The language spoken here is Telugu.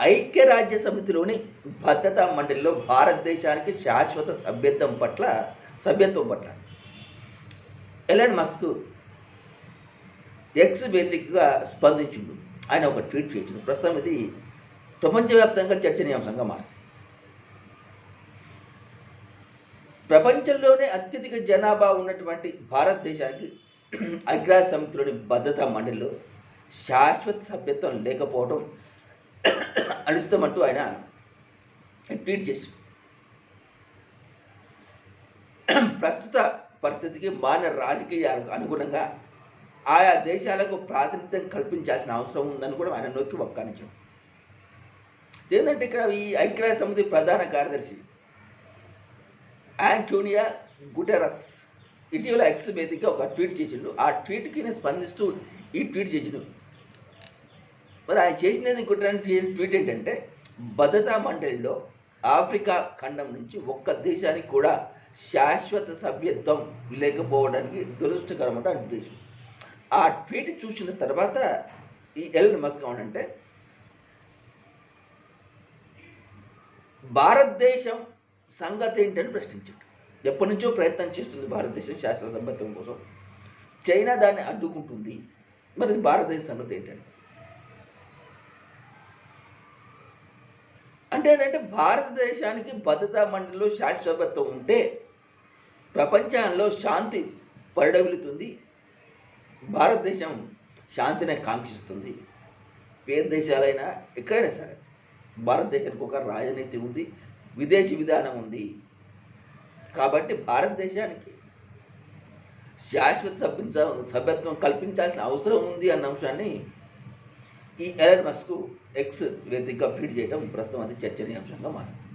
ఐక్యరాజ్య సమితిలోని భద్రతా మండలిలో భారతదేశానికి శాశ్వత సభ్యత్వం పట్ల సభ్యత్వం పట్ల. ఎలాన్ మస్క్ ఎక్స్ వేదికగా స్పందించుడు. ఆయన ఒక ట్వీట్ చేసిండు. ప్రస్తుతం ఇది ప్రపంచవ్యాప్తంగా చర్చనీయాంశంగా మారింది. ప్రపంచంలోనే అత్యధిక జనాభా ఉన్నటువంటి భారతదేశానికి ఐక్యరాజ్య సమితిలోని భద్రతా మండలిలో శాశ్వత సభ్యత్వం లేకపోవడం అనుచితమంటూ ఆయన ట్వీట్ చేసి ప్రస్తుత పరిస్థితికి మాన రాజకీయాలకు అనుగుణంగా ఆయా దేశాలకు ప్రాతినిధ్యం కల్పించాల్సిన అవసరం ఉందని కూడా ఆయన నొక్కి వక్కానించాం ఏంటంటే ఇక్కడ ఈ ఐక్యరాజ్య సమితి ప్రధాన కార్యదర్శి యాంటోనియా గుటెరస్ ఇటీవల ఎక్స్ వేదిక ఒక ట్వీట్ చేసిండు. ఆ ట్వీట్కి నేను స్పందిస్తూ ఈ ట్వీట్ చేసిండు. మరి ఆయన చేసినది గుటెరస్ ట్వీట్ ఏంటంటే భద్రతా మండలిలో ఆఫ్రికా ఖండం నుంచి ఒక్క దేశానికి కూడా శాశ్వత సభ్యత్వం లేకపోవడానికి దురదృష్టకరం అంటే ట్వీట్ ఆ ట్వీట్ చూసిన తర్వాత ఈ ఎల్ మస్క్ అంటే భారతదేశం సంగతి ఏంటని ప్రశ్నించాడు. ఎప్పటి నుంచో ప్రయత్నం చేస్తుంది భారతదేశం శాశ్వత సభ్యత్వం కోసం. చైనా దాన్ని అడ్డుకుంటుంది. మరి భారతదేశ సంగతి ఏంటని అంటే ఏంటంటే భారతదేశానికి భద్రతా మండలిలో శాశ్వతత్వం ఉంటే ప్రపంచంలో శాంతి పరిడవిలుతుంది భారతదేశం శాంతిని కాంక్షిస్తుంది పేద దేశాలైనా ఎక్కడైనా సరే భారతదేశానికి ఒక రాజనీతి ఉంది విదేశీ విధానం ఉంది. కాబట్టి భారతదేశానికి శాశ్వత సభ్యించ సభ్యత్వం కల్పించాల్సిన అవసరం ఉంది అన్న అంశాన్ని ఈ ఎలన్ మస్క్ ఎక్స్ వేదికగా ఫీడ్ చేయడం ప్రస్తుతం అది చర్చనీయాంశంగా మారింది.